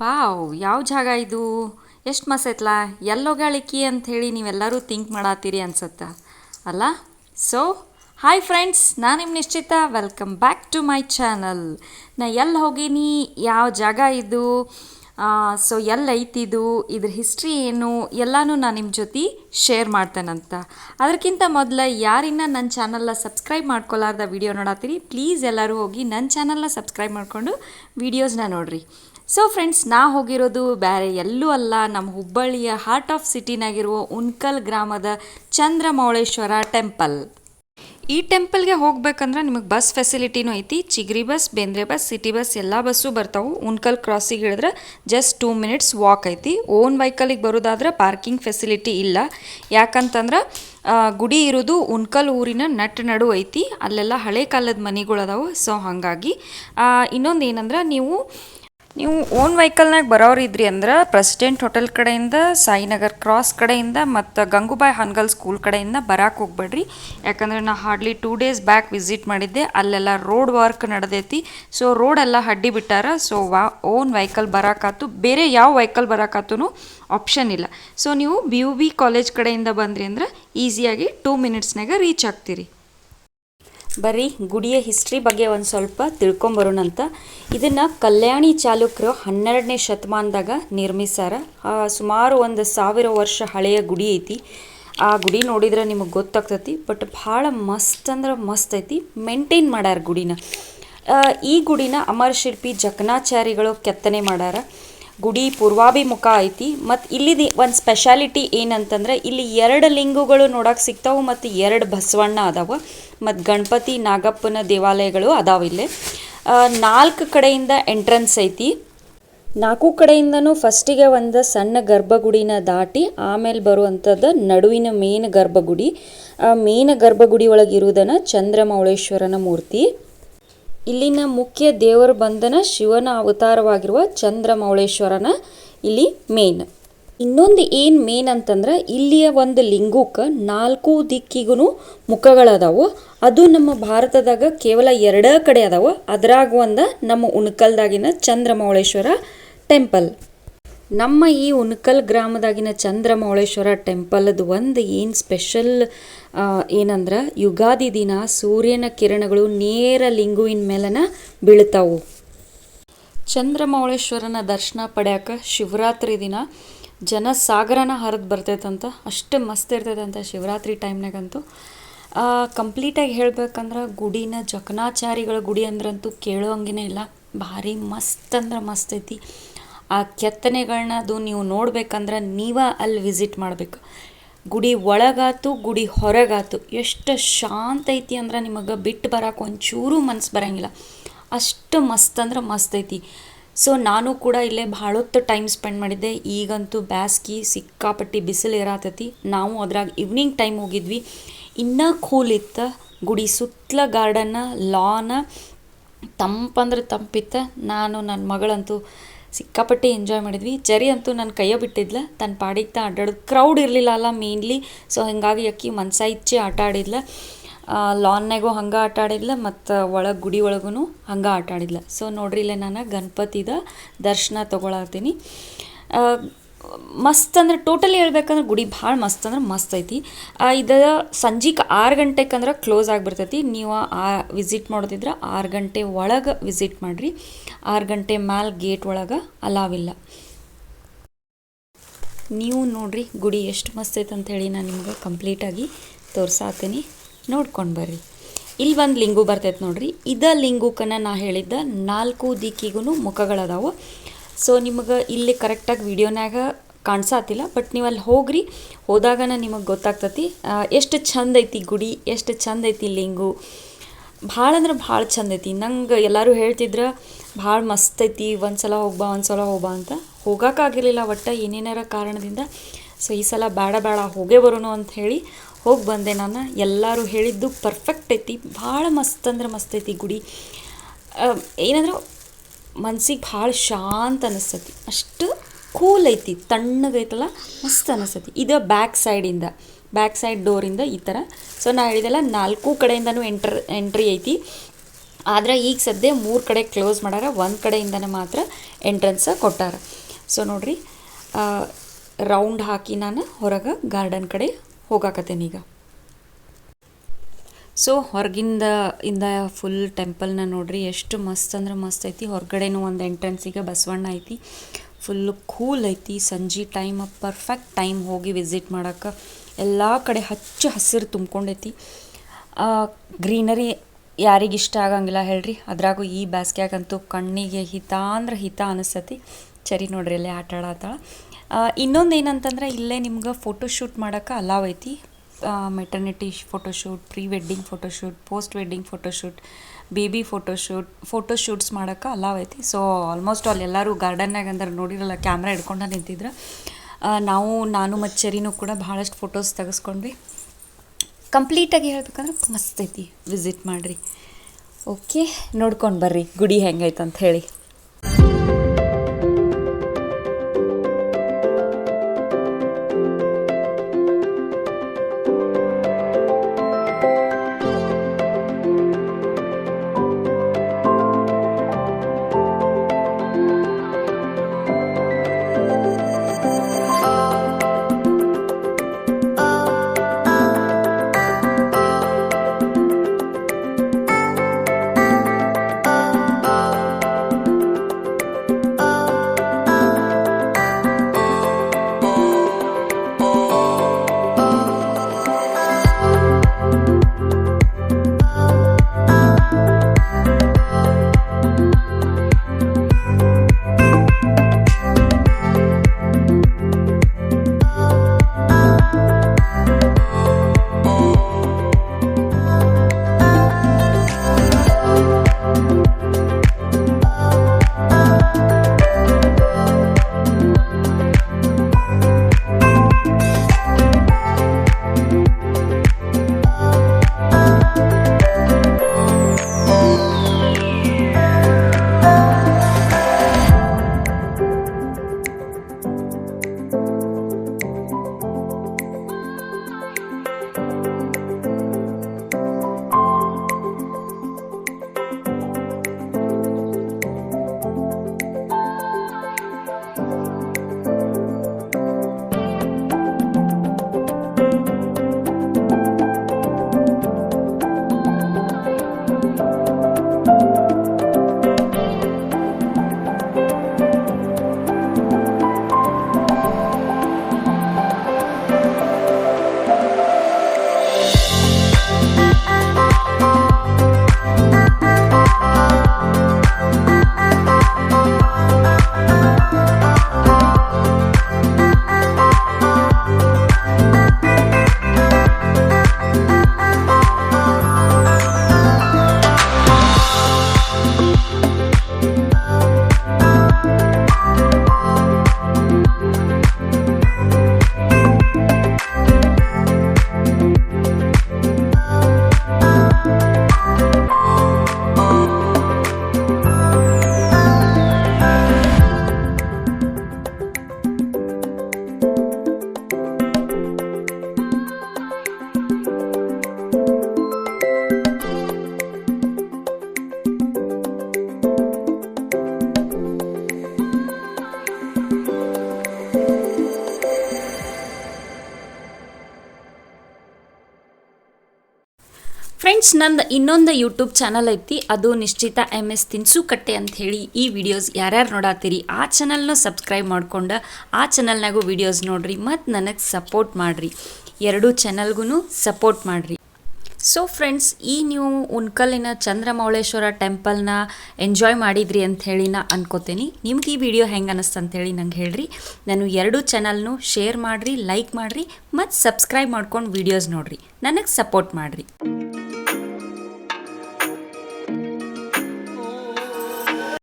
Wow, ಯಾವ ಜಾಗ ಇದು? ಎಷ್ಟು ಮಸ್ತ್ ಎಲ್ಲೋಗಾಳಿಕಿ ಅಂತ ಹೇಳಿ ನೀವೆಲ್ಲರೂ ಥಿಂಕ್ ಮಾಡತ್ತೀರಿ ಅನ್ಸತ್ತೆ, ಅಲ್ಲ? ಸೊ ಹಾಯ್ ಫ್ರೆಂಡ್ಸ್ ನಾನು ನಿಮ್ಮ ನಿಶ್ಚಿತ welcome back to my channel ನಾ ಎಲ್ಲಿ ಹೋಗೀನಿ? ಯಾವ ಜಾಗ ಇದು? ಸೊ ಎಲ್ಲಿ ಐತಿದು ಇದ್ರ ಹಿಸ್ಟ್ರಿ ಏನು? ಎಲ್ಲನೂ ನಾನು ನಿಮ್ಮ ಜೊತೆ ಶೇರ್ ಮಾಡ್ತೇನಂತ. ಅದಕ್ಕಿಂತ ಮೊದಲು ಯಾರಿನ್ನ ನನ್ನ ಚಾನಲ್ನ ಸಬ್ಸ್ಕ್ರೈಬ್ ಮಾಡ್ಕೊಲಾರ್ದ ವಿಡಿಯೋ ನೋಡತ್ತೀರಿ ಪ್ಲೀಸ್ ಎಲ್ಲರೂ ಹೋಗಿ ನನ್ನ ಚಾನಲ್ನ ಸಬ್ಸ್ಕ್ರೈಬ್ ಮಾಡಿಕೊಂಡು ವೀಡಿಯೋಸ್ನ ನೋಡ್ರಿ. ಸೊ ಫ್ರೆಂಡ್ಸ್ ನಾ ಹೋಗಿರೋದು ಬೇರೆ ಎಲ್ಲೂ ಅಲ್ಲ. ನಮ್ಮ ಹುಬ್ಬಳ್ಳಿಯ ಹಾರ್ಟ್ ಆಫ್ ಸಿಟಿನಾಗಿರುವ ಉನ್ಕಲ್ ಗ್ರಾಮದ ಚಂದ್ರಮೌಳೇಶ್ವರ ಟೆಂಪಲ್ ಈ ಟೆಂಪಲ್ಗೆ ಹೋಗ್ಬೇಕಂದ್ರೆ ನಿಮಗೆ ಬಸ್ ಫೆಸಿಲಿಟಿನೂ ಐತಿ. Chigari bus Bendre bus city bus ಎಲ್ಲ ಬಸ್ಸು ಬರ್ತಾವೆ. ಉನ್ಕಲ್ ಕ್ರಾಸಿಗೆ ಇಳಿದ್ರೆ ಜಸ್ಟ್ ಟೂ ಮಿನಿಟ್ಸ್ ವಾಕ್ ಐತಿ. ಓನ್ ವೆಹಿಕಲಿಗೆ ಬರೋದಾದ್ರೆ ಪಾರ್ಕಿಂಗ್ ಫೆಸಿಲಿಟಿ ಇಲ್ಲ. ಯಾಕಂತಂದ್ರೆ ಗುಡಿ ಇರೋದು ಉನ್ಕಲ್ ಊರಿನ ನಟ್ ನಡು ಐತಿ. ಅಲ್ಲೆಲ್ಲ ಹಳೆ ಕಾಲದ ಮನೆಗಳು ಅದಾವು. ಸೊ ಹಾಗಾಗಿ ಇನ್ನೊಂದು ಏನಂದ್ರೆ ನೀವು ನೀವು ಓನ್ ವೆಹಿಕಲ್ನಾಗ ಬರೋರು ಇದ್ರಿ ಅಂದ್ರೆ ಪ್ರೆಸಿಡೆಂಟ್ ಹೋಟೆಲ್ ಕಡೆಯಿಂದ, ಸಾಯಿನಗರ್ ಕ್ರಾಸ್ ಕಡೆಯಿಂದ ಮತ್ತು ಗಂಗೂಬಾಯಿ ಹಾನ್ಗಲ್ ಸ್ಕೂಲ್ ಕಡೆಯಿಂದ ಬರಕ್ಕೆ ಹೋಗ್ಬೇಡ್ರಿ. ಯಾಕಂದ್ರೆ ನಾ hardly two days back visit ಮಾಡಿದ್ದೆ, ಅಲ್ಲೆಲ್ಲ ರೋಡ್ ವರ್ಕ್ ನಡೆದೈತಿ. ಸೊ ರೋಡೆಲ್ಲ ಹಡ್ಡಿ ಬಿಟ್ಟಾರ. ಸೊ ವಾ ಓನ್ ವೆಹಿಕಲ್ ಬರೋಕ್ಕಾತು ಬೇರೆ ಯಾವ ವೆಹಿಕಲ್ ಬರೋಕ್ಕಾತೂ ಆಪ್ಷನ್ ಇಲ್ಲ. ಸೊ ನೀವು ಬಿ ಯು ಬಿ ಕಾಲೇಜ್ ಕಡೆಯಿಂದ ಬಂದ್ರಿ ಅಂದ್ರೆ ಈಸಿಯಾಗಿ ಟೂ ಮಿನಿಟ್ಸ್ನಾಗ ರೀಚ್ ಆಗ್ತೀರಿ. ಬರ್ರಿ ಗುಡಿಯ ಹಿಸ್ಟ್ರಿ ಬಗ್ಗೆ ಒಂದು ಸ್ವಲ್ಪ ತಿಳ್ಕೊಂಬರೋಣ ಅಂತ ಇದನ್ನು ಕಲ್ಯಾಣಿ ಚಾಲುಕ್ಯರು ಹನ್ನೆರಡನೇ ಶತಮಾನದಾಗ ನಿರ್ಮಿಸ್ಯಾರ ಸುಮಾರು ಒಂದು ಸಾವಿರ ವರ್ಷ ಹಳೆಯ ಗುಡಿ ಐತಿ. ಆ ಗುಡಿ ನೋಡಿದ್ರೆ ನಿಮಗೆ ಗೊತ್ತಾಗ್ತೈತಿ ಬಟ್ ಭಾಳ ಮಸ್ತ್ ಅಂದ್ರೆ ಮಸ್ತ್ ಐತಿ. ಮೇಂಟೈನ್ ಮಾಡ್ಯಾರ ಗುಡಿನ. ಈ ಗುಡಿನ ಅಮರ ಶಿಲ್ಪಿ ಜಕಣಾಚಾರಿಗಳು ಕೆತ್ತನೆ ಮಾಡ್ಯಾರ ಗುಡಿ ಪೂರ್ವಾಭಿಮುಖ ಐತಿ, ಮತ್ತು ಇಲ್ಲಿದು ಒಂದು ಸ್ಪೆಷಾಲಿಟಿ ಏನಂತಂದ್ರೆ ಇಲ್ಲಿ ಎರಡು ಲಿಂಗಗಳು ನೋಡಕ್ಕೆ ಸಿಗ್ತಾವೆ, ಮತ್ತು ಎರಡು ಬಸವಣ್ಣ ಅದಾವ. ಮತ್ತು ಗಣಪತಿ ನಾಗಪ್ಪನ ದೇವಾಲಯಗಳು ಅದಾವ ಇಲ್ಲಿ. ನಾಲ್ಕು ಕಡೆಯಿಂದ ಎಂಟ್ರೆನ್ಸ್ ಐತಿ. ನಾಲ್ಕು ಕಡೆಯಿಂದನೂ ಫಸ್ಟಿಗೆ ಒಂದು ಸಣ್ಣ ಗರ್ಭಗುಡಿನ ದಾಟಿ ಆಮೇಲೆ ಬರುವಂಥದ್ದು ನಡುವಿನ ಮೇನ್ ಗರ್ಭಗುಡಿ. ಆ, ಮೇನ್ ಗರ್ಭಗುಡಿ ಒಳಗೆ ಇರುವುದನ್ನು ಚಂದ್ರಮೌಳೇಶ್ವರನ ಮೂರ್ತಿ. ಇಲ್ಲಿನ ಮುಖ್ಯ ದೇವರ ಬಂಧನ ಶಿವನ ಅವತಾರವಾಗಿರುವ ಚಂದ್ರಮೌಳೇಶ್ವರನ ಇಲ್ಲಿ ಮೇನ್. ಇನ್ನೊಂದು ಏನು ಮೇನ್ ಅಂತಂದ್ರೆ ಇಲ್ಲಿಯ ಒಂದು ಲಿಂಗಕ್ಕೆ ನಾಲ್ಕು ದಿಕ್ಕಿಗೂ ಮುಖಗಳದಾವು. ಅದು ನಮ್ಮ ಭಾರತದಾಗ ಕೇವಲ ಎರಡೇ ಕಡೆ ಅದಾವ. ಅದ್ರಾಗ ಒಂದು ನಮ್ಮ ಉಣಕಲ್ದಾಗಿನ ಚಂದ್ರಮೌಳೇಶ್ವರ ಟೆಂಪಲ್ ನಮ್ಮ ಈ ಉಣಕಲ್ ಗ್ರಾಮದಾಗಿನ ಚಂದ್ರಮೌಳೇಶ್ವರ ಟೆಂಪಲ್ದು ಒಂದು ಏನು ಸ್ಪೆಷಲ್ ಏನಂದ್ರೆ ಯುಗಾದಿ ದಿನ ಸೂರ್ಯನ ಕಿರಣಗಳು ನೇರ ಲಿಂಗುವಿನ ಮೇಲನ ಬೀಳ್ತಾವು. ಚಂದ್ರಮೌಳೇಶ್ವರನ ದರ್ಶನ ಪಡ್ಯಾಕ ಶಿವರಾತ್ರಿ ದಿನ ಜನ ಸಾಗರನ ಹರಿದು ಬರ್ತೈತಂತ, ಅಷ್ಟು ಮಸ್ತ್ ಇರ್ತೈತಂತ ಶಿವರಾತ್ರಿ ಟೈಮ್ನಾಗಂತೂ. ಕಂಪ್ಲೀಟಾಗಿ ಹೇಳ್ಬೇಕಂದ್ರೆ ಗುಡಿನ ಜಕಣಾಚಾರಿಗಳ ಗುಡಿ ಅಂದ್ರಂತೂ ಕೇಳೋಂಗಿನೇ ಇಲ್ಲ. ಭಾರಿ ಮಸ್ತ್ ಅಂದ್ರೆ ಮಸ್ತ್ ಐತಿ. ಆ ಕೆತ್ತನೆಗಳನ್ನದು ನೀವು ನೋಡ್ಬೇಕಂದ್ರೆ ನೀವ ಅಲ್ಲಿ ವಿಸಿಟ್ ಮಾಡಬೇಕು. ಗುಡಿ ಒಳಗಾತು, ಗುಡಿ ಹೊರಗಾತು, ಎಷ್ಟು ಶಾಂತ ಐತಿ ಅಂದ್ರೆ ನಿಮಗೆ ಬಿಟ್ಟು ಬರೋಕೆ ಒಂಚೂರು ಮನಸ್ಸು ಬರಂಗಿಲ್ಲ. ಅಷ್ಟು ಮಸ್ತ್ ಅಂದ್ರೆ ಮಸ್ತ್ ಐತಿ. ಸೊ ನಾನು ಕೂಡ ಇಲ್ಲೇ ಭಾಳೊತ್ತು ಟೈಮ್ ಸ್ಪೆಂಡ್ ಮಾಡಿದ್ದೆ. ಈಗಂತೂ ಬ್ಯಾಸ್ಗಿ, ಸಿಕ್ಕಾಪಟ್ಟಿ ಬಿಸಿಲು ಇರತೈತಿ ನಾವು ಅದ್ರಾಗ ಈವ್ನಿಂಗ್ ಟೈಮ್ ಹೋಗಿದ್ವಿ. ಇನ್ನೂ ಕೂಲ್ ಇತ್ತು. ಗುಡಿ ಸುತ್ತಲ ಗಾರ್ಡನ್ನ ಲಾನ ತಂಪಂದ್ರೆ ತಂಪಿತ್ತ ನಾನು ನನ್ನ ಮಗಳಂತೂ ಸಿಕ್ಕಾಪಟ್ಟೆ ಎಂಜಾಯ್ ಮಾಡಿದ್ವಿ. ಜರಿ ಅಂತೂ ನನ್ನ ಕೈಯ ಬಿಟ್ಟಿದ್ಲ. ತನ್ನ ಪಾಡಿಗೆ ತಾ ಅಡ್ಡಾಡೋದು ಕ್ರೌಡ್ ಇರಲಿಲ್ಲ ಅಲ್ಲ ಮೇನ್ಲಿ ಸೊ ಹೀಗಾಗಿ ಅಕ್ಕಿ ಮನ್ಸ ಇಚ್ಚಿ ಆಟ ಆಡಿದ್ಲ. ಲಾನ್ನಾಗೂ ಹಂಗೆ ಆಟ ಆಡಿದ್ಲ ಮತ್ತು ಒಳಗೆ ಗುಡಿ ಒಳಗೂ ಹಂಗೆ ಆಟ ಆಡಿದ್ಲ. ಸೊ ನೋಡ್ರಿ ಇಲ್ಲೇ ನಾನು ಗಣಪತಿದ ದರ್ಶನ ತೊಗೊಳತ್ತೀನಿ ಮಸ್ತ್ ಅಂದ್ರೆ ಟೋಟಲಿ ಹೇಳ್ಬೇಕಂದ್ರೆ ಗುಡಿ ಭಾಳ ಮಸ್ತ್ ಅಂದ್ರೆ ಮಸ್ತ್ ಐತಿ. ಇದು ಸಂಜೆಗೆ ಆರು ಗಂಟೆಗೆ ಅಂದ್ರೆ ಕ್ಲೋಸ್ ಆಗಿಬಿಡ್ತೈತಿ. ನೀವು ಆ ವಿಸಿಟ್ ಮಾಡೋದಿದ್ರೆ ಆರು ಗಂಟೆ ಒಳಗೆ ವಿಸಿಟ್ ಮಾಡಿರಿ. ಆರು ಗಂಟೆ ಮ್ಯಾಲೆ ಗೇಟ್ ಒಳಗೆ ಅಲಾವಿಲ್ಲ ನೀವು ನೋಡ್ರಿ ಗುಡಿ ಎಷ್ಟು ಮಸ್ತ್ ಐತೆ ಅಂತ ಹೇಳಿ ನಾನು ನಿಮ್ಗೆ ಕಂಪ್ಲೀಟಾಗಿ ತೋರ್ಸಾತೀನಿ. ನೋಡ್ಕೊಂಡು ಬರ್ರಿ. ಇಲ್ಲಿ ಒಂದು ಲಿಂಗು ಬರ್ತೈತೆ ನೋಡ್ರಿ. ಇದ ಲಿಂಗುಕನ ನಾ ಹೇಳಿದ್ದ ನಾಲ್ಕು ದಿಕ್ಕಿಗೂ ಮುಖಗಳದಾವು. ಸೊ ನಿಮಗೆ ಇಲ್ಲಿ ಕರೆಕ್ಟಾಗಿ ವಿಡಿಯೋನಾಗ ಕಾಣಿಸಾತಿಲ್ಲ ಬಟ್ ನೀವು ಅಲ್ಲಿ ಹೋಗ್ರಿ. ಹೋದಾಗನ ನಿಮಗೆ ಗೊತ್ತಾಗ್ತತಿ. ಎಷ್ಟು ಚಂದ ಐತಿ ಗುಡಿ, ಎಷ್ಟು ಚಂದ ಐತಿ ಲಿಂಗು. ಭಾಳ ಅಂದ್ರೆ ಭಾಳ ಚಂದ ಐತಿ. ನಂಗೆ ಎಲ್ಲರೂ ಹೇಳ್ತಿದ್ರೆ, ಭಾಳ ಮಸ್ತ್ ಐತಿ ಒಂದು ಸಲ ಹೋಗ್ಬಾ ಒಂದು ಸಲ ಹೋಗ್ಬಾ ಅಂತ. ಹೋಗೋಕ್ಕಾಗಿರಲಿಲ್ಲ ಒಟ್ಟು ಏನೇನಾರ ಕಾರಣದಿಂದ. ಸೊ ಈ ಸಲ ಬೇಡ ಬೇಡ ಹೋಗೇ ಬರೋಣ ಅಂತ ಹೇಳಿ ಹೋಗಿ ಬಂದೆ ನಾನು. ಎಲ್ಲರೂ ಹೇಳಿದ್ದು ಪರ್ಫೆಕ್ಟ್ ಐತಿ. ಭಾಳ ಮಸ್ತ್ ಅಂದ್ರೆ ಮಸ್ತ್ ಐತಿ ಗುಡಿ. ಏನಂದ್ರೆ ಮನ್ಸಿಗೆ ಭಾಳ ಶಾಂತ ಅನಿಸ್ತತಿ ಅಷ್ಟು ಕೂಲ್ ಐತಿ ತಣ್ಣಗೈತಲ್ಲ ಮಸ್ತ್ ಅನಿಸ್ತತಿ ಇದು ಬ್ಯಾಕ್ ಸೈಡಿಂದ ಬ್ಯಾಕ್ ಸೈಡ್ ಡೋರಿಂದ ಈ ಥರ ಸೊ ನಾ ಹೇಳಿದೆಲ್ಲ ನಾಲ್ಕು ಕಡೆಯಿಂದನೂ ಎಂಟ್ರ್ ಎಂಟ್ರಿ ಐತಿ. ಆದ್ರೆ ಈಗ ಸದ್ಯ ಮೂರು ಕಡೆ ಕ್ಲೋಸ್ ಮಾಡಾರ. ಒಂದು ಕಡೆಯಿಂದನೇ ಮಾತ್ರ ಎಂಟ್ರೆನ್ಸ್ ಕೊಟ್ಟಾರ. ಸೊ ನೋಡಿರಿ ರೌಂಡ್ ಹಾಕಿ ನಾನು ಹೊರಗೆ ಗಾರ್ಡನ್ ಕಡೆ ಹೋಗಾಕತ್ತೇನೆ ಈಗ ಸೊ ಹೊರಗಿಂದ ಇಂದ ಫುಲ್ ಟೆಂಪಲ್ನ ನೋಡ್ರಿ, ಎಷ್ಟು ಮಸ್ತ್ ಅಂದ್ರೆ ಮಸ್ತ್ ಐತಿ. ಹೊರಗಡೆನೂ ಒಂದು ಎಂಟ್ರೆನ್ಸಿಗೆ ಬಸವಣ್ಣ ಐತಿ. ಫುಲ್ ಕೂಲ್ ಐತಿ. ಸಂಜೆ ಟೈಮ್ ಪರ್ಫೆಕ್ಟ್ ಟೈಮ್ ಹೋಗಿ ವಿಸಿಟ್ ಮಾಡೋಕೆ. ಎಲ್ಲ ಕಡೆ ಹಚ್ಚ ಹಸಿರು ತುಂಬ್ಕೊಂಡೈತಿ. ಗ್ರೀನರಿ ಯಾರಿಗೆ ಇಷ್ಟ ಆಗಂಗಿಲ್ಲ ಹೇಳ್ರಿ. ಅದ್ರಾಗೂ ಈ ಬ್ಯಾಸ್ಗ್ಯಾಗಂತೂ ಕಣ್ಣಿಗೆ ಹಿತ ಅಂದ್ರೆ ಹಿತ ಅನಿಸ್ತತಿ ಚರಿ ನೋಡ್ರಿ ಅಲ್ಲೇ ಆಟ ಆಡತ್ತಾಳ ಇನ್ನೊಂದು ಏನಂತಂದ್ರೆ ಇಲ್ಲೇ ನಿಮ್ಗೆ ಫೋಟೋಶೂಟ್ ಮಾಡೋಕೆ ಅಲಾವ್ ಐತಿ. Maternity photoshoot pre wedding photoshoot post wedding photoshoot baby photoshoot photoshoots ಮಾಡೋಕೆ ಅಲಾವ್ ಐತಿ. ಸೊ ಆಲ್ಮೋಸ್ಟ್ ಆಲ್ ಎಲ್ಲರೂ ಗಾರ್ಡನ್ನಾಗ ಅಂದ್ರೆ ನೋಡಿರಲ್ಲ ಕ್ಯಾಮ್ರಾ ಹಿಡ್ಕೊಂಡು ನಿಂತಿದ್ರೆ. ನಾವು, ನಾನು ಮಚ್ಚರಿನೂ ಚರಿನೂ ಕೂಡ ಭಾಳಷ್ಟು ಫೋಟೋಸ್ ತೆಗೆಸ್ಕೊಂಡ್ವಿ. ಕಂಪ್ಲೀಟಾಗಿ ಹೇಳ್ಬೇಕಂದ್ರೆ ಮಸ್ತ್ ಐತಿ ವಿಸಿಟ್ ಮಾಡಿರಿ. ಓಕೆ ನೋಡ್ಕೊಂಡು ಬರ್ರಿ, ಗುಡಿ ಹೆಂಗೈತೆ ಅಂತ ಹೇಳಿ. ಫ್ರೆಂಡ್ಸ್ ನಂದು ಇನ್ನೊಂದು ಯೂಟ್ಯೂಬ್ ಚಾನಲ್ ಐತಿ. ಅದು ನಿಶ್ಚಿತ ಎಂ ಎಸ್ ತಿನ್ಸುಕಟ್ಟೆ ಅಂತ ಹೇಳಿ ಈ ವಿಡಿಯೋಸ್ ಯಾರ್ಯಾರು ನೋಡತ್ತೀರಿ ಆ ಚಾನಲ್ನ ಸಬ್ಸ್ಕ್ರೈಬ್ ಮಾಡ್ಕೊಂಡು, ಆ ಚಾನಲ್ನಾಗೂ ವಿಡಿಯೋಸ್ ನೋಡ್ರಿ ಮತ್ತು ನನಗೆ ಸಪೋರ್ಟ್ ಮಾಡಿರಿ. ಎರಡೂ ಚಾನಲ್ಗೂ ಸಪೋರ್ಟ್ ಮಾಡಿರಿ. ಸೊ ಫ್ರೆಂಡ್ಸ್ ಈ ನೀವು ಉಣ್ಕಲ್ಲಿನ ಚಂದ್ರಮೌಳೇಶ್ವರ ಟೆಂಪಲ್ನ ಎಂಜಾಯ್ ಮಾಡಿದ್ರಿ ಅಂತ ಹೇಳಿ ನಾ ಅನ್ಕೋತೀನಿ. ನಿಮ್ಗೆ ಈ ವಿಡಿಯೋ ಹೆಂಗೆ ಅನ್ನಿಸ್ತು ಅಂತೇಳಿ ನಂಗೆ ಹೇಳ್ರಿ. ನಾನು ಎರಡು ಚಾನಲ್ನು ಶೇರ್ ಮಾಡಿರಿ ಲೈಕ್ ಮಾಡಿರಿ, ಮತ್ತು ಸಬ್ಸ್ಕ್ರೈಬ್ ಮಾಡ್ಕೊಂಡು ವಿಡಿಯೋಸ್ ನೋಡಿರಿ. ನನಗೆ ಸಪೋರ್ಟ್ ಮಾಡಿರಿ.